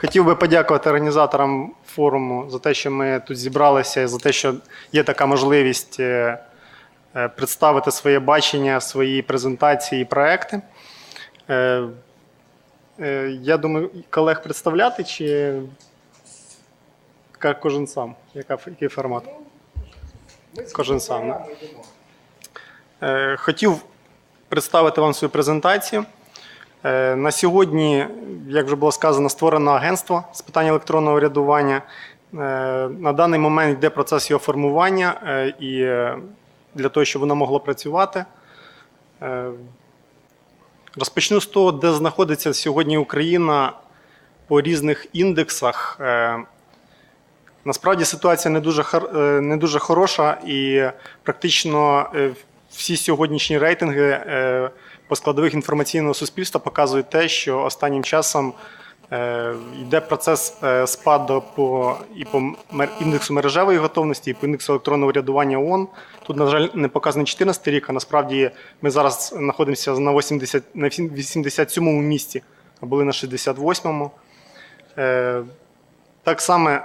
Хотів би подякувати організаторам форуму за те, що ми тут зібралися, і за те, що є така можливість е, е, представити своє бачення, свої презентації і проекти. Е, Я думаю, колег представляти чи кожен сам? Яка, який формат? Кожен сам. Хотів представити вам свою презентацію. Е, На сьогодні, як вже було сказано, створено агентство з питань електронного урядування. Е, На даний момент йде процес його формування е, і для того, щоб воно могло працювати. Розпочну з того, де знаходиться сьогодні Україна по різних індексах. Насправді ситуація не дуже, не дуже хороша, і практично всі сьогоднішні рейтинги по складових інформаційного суспільства показують те, що останнім часом е, йде процес е, спаду по, і по індексу мережевої готовності, і по індексу електронного урядування ООН. Тут, на жаль, не показаний 14 рік, а насправді ми зараз знаходимося на 80, на 87-му місці, а були на 68-му. Е, Так само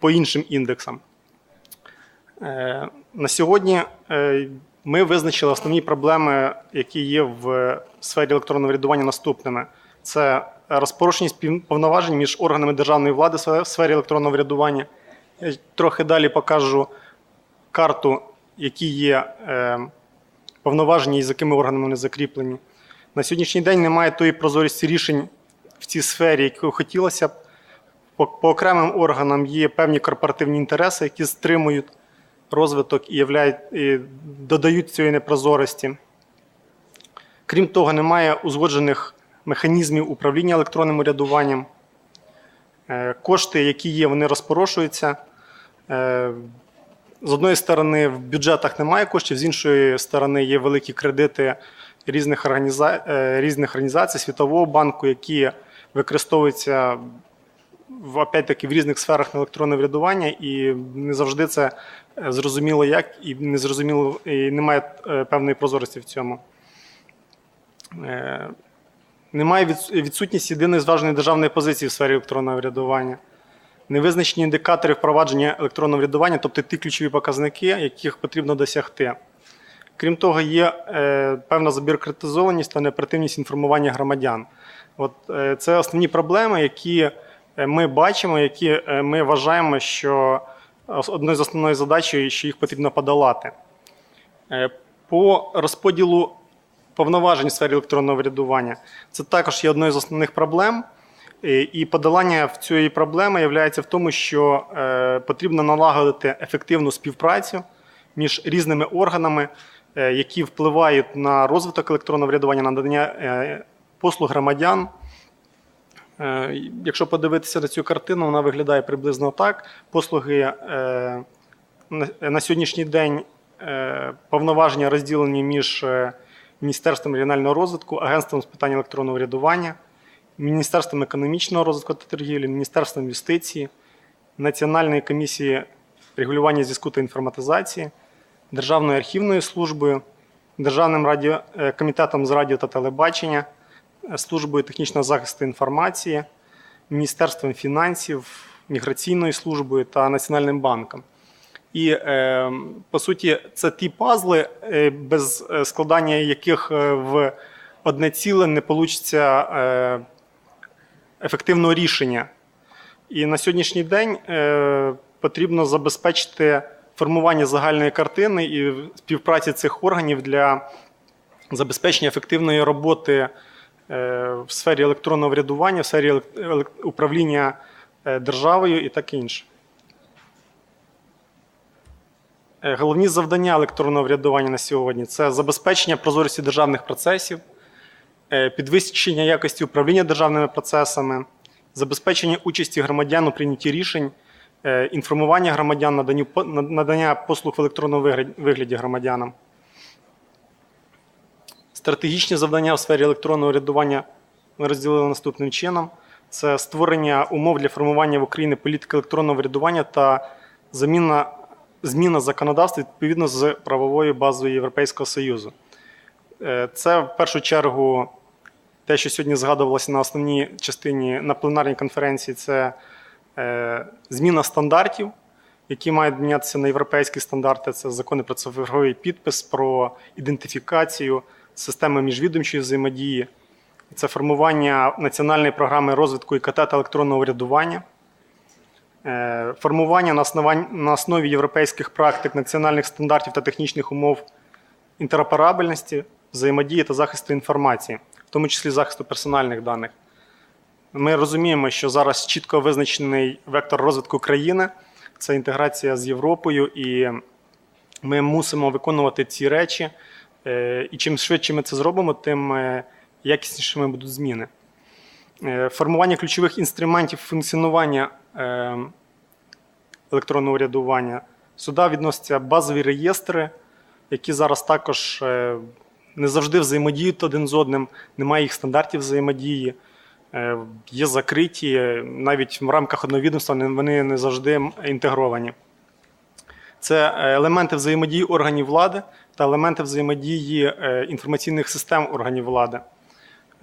по іншим індексам. На сьогодні ми визначили основні проблеми, які є в сфері електронного врядування наступними: це розпорушеність повноважень між органами державної влади в сфері електронного врядування. Я трохи далі покажу карту, які є е, повноваження і з якими органами вони закріплені. На сьогоднішній день немає тої прозорості рішень в цій сфері, якої хотілося б. По окремим органам є певні корпоративні інтереси, які стримують розвиток і, являють, і додають цієї непрозорості. Крім того, немає узгоджених механізмів управління електронним урядуванням. Е, Кошти, які є, вони розпорошуються. Е, З одної сторони, в бюджетах немає коштів, з іншої сторони, є великі кредити різних, організа... е, різних організацій Світового банку, які використовуються опять-таки в різних сферах електронне врядування, і не завжди це е, зрозуміло як, і не зрозуміло, і немає е, певної прозорості в цьому. Е, Немає відсутність єдиної зваженої державної позиції в сфері електронного врядування. Невизначені індикатори впровадження електронного врядування, тобто ті ключові показники, яких потрібно досягти. Крім того, є певна забюрократизованість та неоперативність інформування громадян. От це основні проблеми, які ми бачимо, які е, ми вважаємо, що одною з основної задачі, що їх потрібно подолати. Е, По розподілу повноважень в сфері електронного врядування це також є одною з основних проблем. І подолання в цієї проблеми є в тому, що е, потрібно налагодити ефективну співпрацю між різними органами, е, які впливають на розвиток електронного врядування, на надання е, послуг громадян. Е, Якщо подивитися на цю картину, вона виглядає приблизно так. Послуги е, на- сьогоднішній день е, повноваження розділені між Міністерством регіонального розвитку, Агентством з питань електронного врядування, Міністерством економічного розвитку та торгівлі, Міністерством юстиції, Національної комісії регулювання зв'язку та інформатизації, Державною архівною службою, Державним радіо, е, комітетом з радіо та телебачення, службою технічного захисту інформації, Міністерством фінансів, міграційною службою та Національним банком. І е, по суті, це ті пазли, е, без е, складання яких в одне ціле не вийде ефективного рішення. І на сьогоднішній день потрібно забезпечити формування загальної картини і співпраці цих органів для забезпечення ефективної роботи в сфері електронного врядування, в сфері управління е, державою і таке інше. Е, Головні завдання електронного врядування на сьогодні це забезпечення прозорості державних процесів, е, підвищення якості управління державними процесами, забезпечення участі громадян у прийнятті рішень, е, інформування громадян, надання послуг в електронному вигляд- вигляді громадянам. Стратегічні завдання в сфері електронного урядування ми розділили наступним чином: це створення умов для формування в Україні політики електронного врядування та заміна, зміна законодавства відповідно з правовою базою Європейського Союзу. Е, Це в першу чергу те, що сьогодні згадувалося на основній частині на пленарній конференції, це е, зміна стандартів, які мають мінятися на європейські стандарти. Це закони про цифровий підпис, про ідентифікацію, системи міжвідомчої взаємодії. Це формування національної програми розвитку ІКТ та електронного урядування, Е, формування на основі, на основі європейських практик, національних стандартів та технічних умов інтероперабельності, взаємодії та захисту інформації, в тому числі захисту персональних даних. Ми розуміємо, що зараз чітко визначений вектор розвитку країни це інтеграція з Європою, і ми мусимо виконувати ці речі. Е, І чим швидше ми це зробимо, тим е, якіснішими будуть зміни. Е, Формування ключових інструментів функціонування електронного урядування. Сюди відносяться базові реєстри, які зараз також не завжди взаємодіють один з одним, немає їх стандартів взаємодії, є закриті, навіть в рамках одного відомства вони не завжди інтегровані. Це елементи взаємодії органів влади та елементи взаємодії е, інформаційних систем органів влади.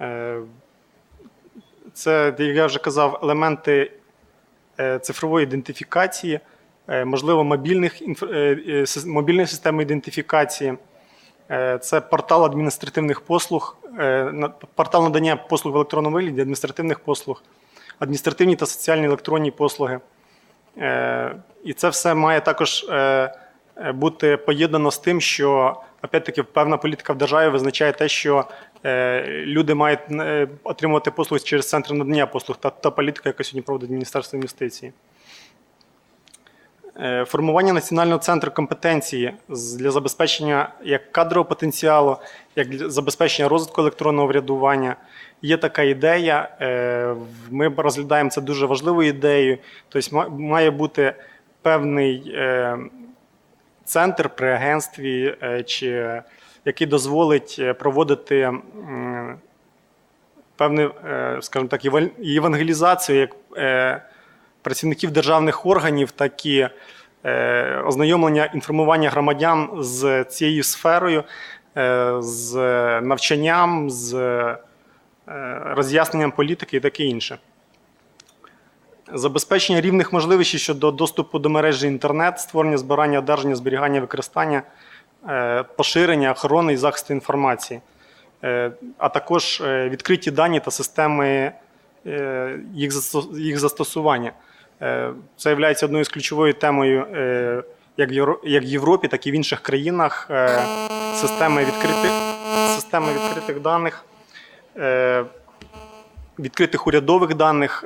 Е, Це, як я вже казав, елементи е, цифрової ідентифікації, можливо, мобільних, мобільної системи ідентифікації. Це портал адміністративних послуг, портал надання послуг в електронному вигляді, адміністративних послуг, адміністративні та соціальні електронні послуги. І це все має також бути поєднано з тим, що опять-таки певна політика в державі визначає те, що е, люди мають е, отримувати послуги через центри надання послуг та, та політика, яка сьогодні проводить Міністерство інвестицій. Е, Формування національного центру компетенції для забезпечення як кадрового потенціалу, як для забезпечення розвитку електронного врядування. Є така ідея. е, Ми розглядаємо це дуже важливою ідеєю. Тобто має бути певний е, центр при агентстві, е, чи який дозволить е, проводити певну, е, скажімо так, єван- євангелізацію як працівників державних органів, так і ознайомлення інформування громадян з цією сферою, з навчанням, з роз'ясненням політики і таке інше. Забезпечення рівних можливостей щодо доступу до мережі інтернет, створення, збирання, одержання, зберігання, використання, е, поширення, охорони і захисту інформації, Е, а також е, відкриті дані та системи їх засто- їх застосування. Це є одною з ключовою темою як в Європі, так і в інших країнах. Системи відкритих, системи відкритих даних, відкритих урядових даних,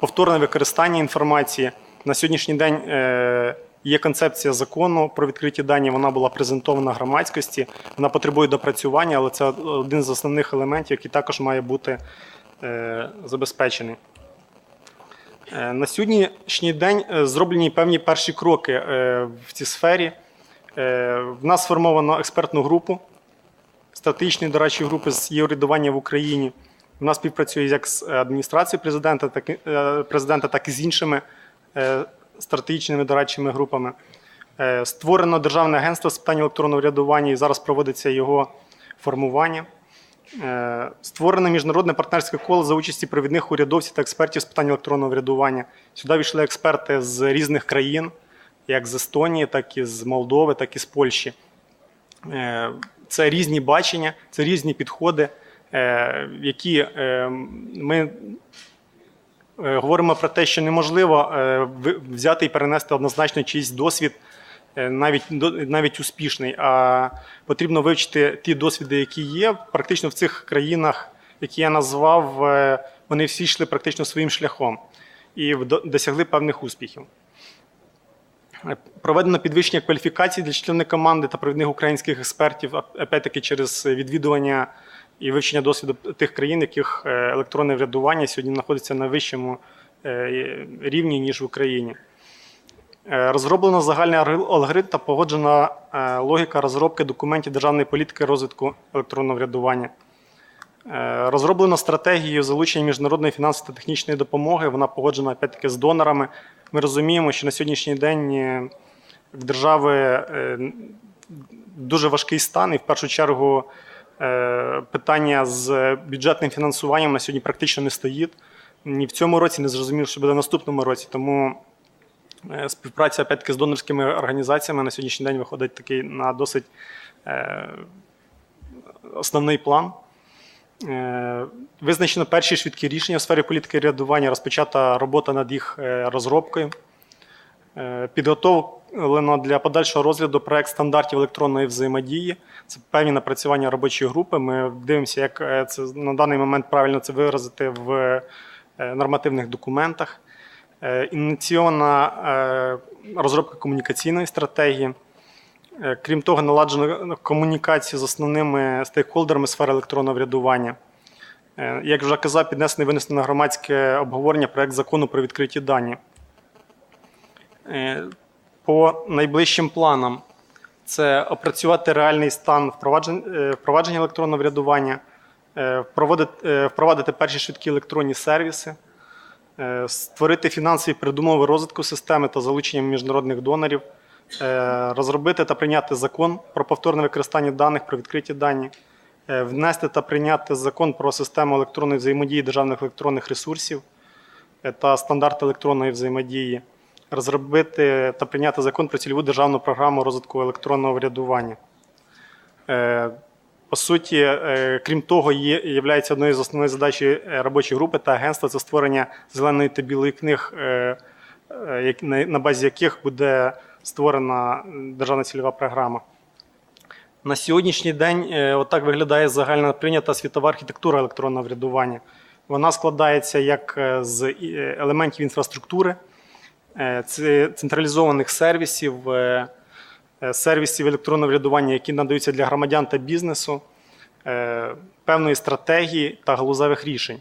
повторне використання інформації. На сьогоднішній день е, є концепція закону про відкриті дані. Вона була презентована громадськості. Вона потребує допрацювання, але це один з основних елементів, який також має бути е, забезпечений. Е, На сьогоднішній день зроблені певні перші кроки в цій сфері. В нас сформовано експертну групу, стратегічної дорадчої групи з є-урядування в Україні. Вона співпрацює як з адміністрацією президента, так і, е, президента, так і з іншими е, стратегічними дорадчими групами. Е, Створено Державне агентство з питань електронного урядування і зараз проводиться його формування. Е, Створено міжнародне партнерське коло за участі провідних урядовців та експертів з питань електронного врядування. Сюди війшли експерти з різних країн, як з Естонії, так і з Молдови, так і з Польщі. Е, Це різні бачення, це різні підходи, е, які е, ми е, говоримо про те, що неможливо е, взяти і перенести однозначно чийсь досвід, е, навіть, навіть успішний, а потрібно вивчити ті досвіди, які є. Практично в цих країнах, які я назвав, е, вони всі йшли практично своїм шляхом і досягли певних успіхів. Проведено підвищення кваліфікації для членів команди та провідних українських експертів, опять-таки через відвідування і вивчення досвіду тих країн, яких е, електронне врядування сьогодні знаходиться на вищому е, рівні, ніж в Україні. Е, Розроблено загальний алгоритм та погоджена логіка розробки документів державної політики розвитку електронного врядування. Розроблено стратегію залучення міжнародної фінансової та технічної допомоги. Вона погоджена опять-таки з донорами. Ми розуміємо, що на сьогоднішній день в держави дуже важкий стан, і в першу чергу Питання з бюджетним фінансуванням на сьогодні практично не стоїть. Ні в цьому році, не зрозумів, що буде в наступному році. Тому е, співпраця опять-таки з донорськими організаціями на сьогоднішній день виходить такий на досить е, основний план. Е, Визначено перші швидкі рішення у сфері політики рядування, розпочата робота над їх е, розробкою. Е, Підготовлено для подальшого розгляду проект стандартів електронної взаємодії. Це певні напрацювання робочої групи. Ми дивимося, як е, це на даний момент правильно це виразити в е, нормативних документах. Ініційована розробка комунікаційної стратегії. Крім того, наладжено комунікацію з основними стейкхолдерами сфери електронного врядування. Як вже казав, піднесений винесено на громадське обговорення проект закону про відкриті дані. Е, По найближчим планам це опрацювати реальний стан е, впровадження електронного врядування, е, впровадити- перші швидкі електронні сервіси, створити фінансові передумови розвитку системи та залучення міжнародних донорів, розробити та прийняти закон про повторне використання даних про відкриті дані, внести та прийняти закон про систему електронної взаємодії державних електронних ресурсів та стандарти електронної взаємодії, розробити та прийняти закон про цільову державну програму розвитку електронного врядування. Е, По суті, е, крім того, є є однією з основних задач е, робочої групи та агентства це створення зеленої та білої книг, на базі яких буде створена державна цільова програма. На сьогоднішній день отак виглядає загальна прийнята світова архітектура електронного врядування. Вона складається як з елементів інфраструктури, централізованих сервісів, е, е, сервісів електронного врядування, які надаються для громадян та бізнесу, е, певної стратегії та галузевих рішень.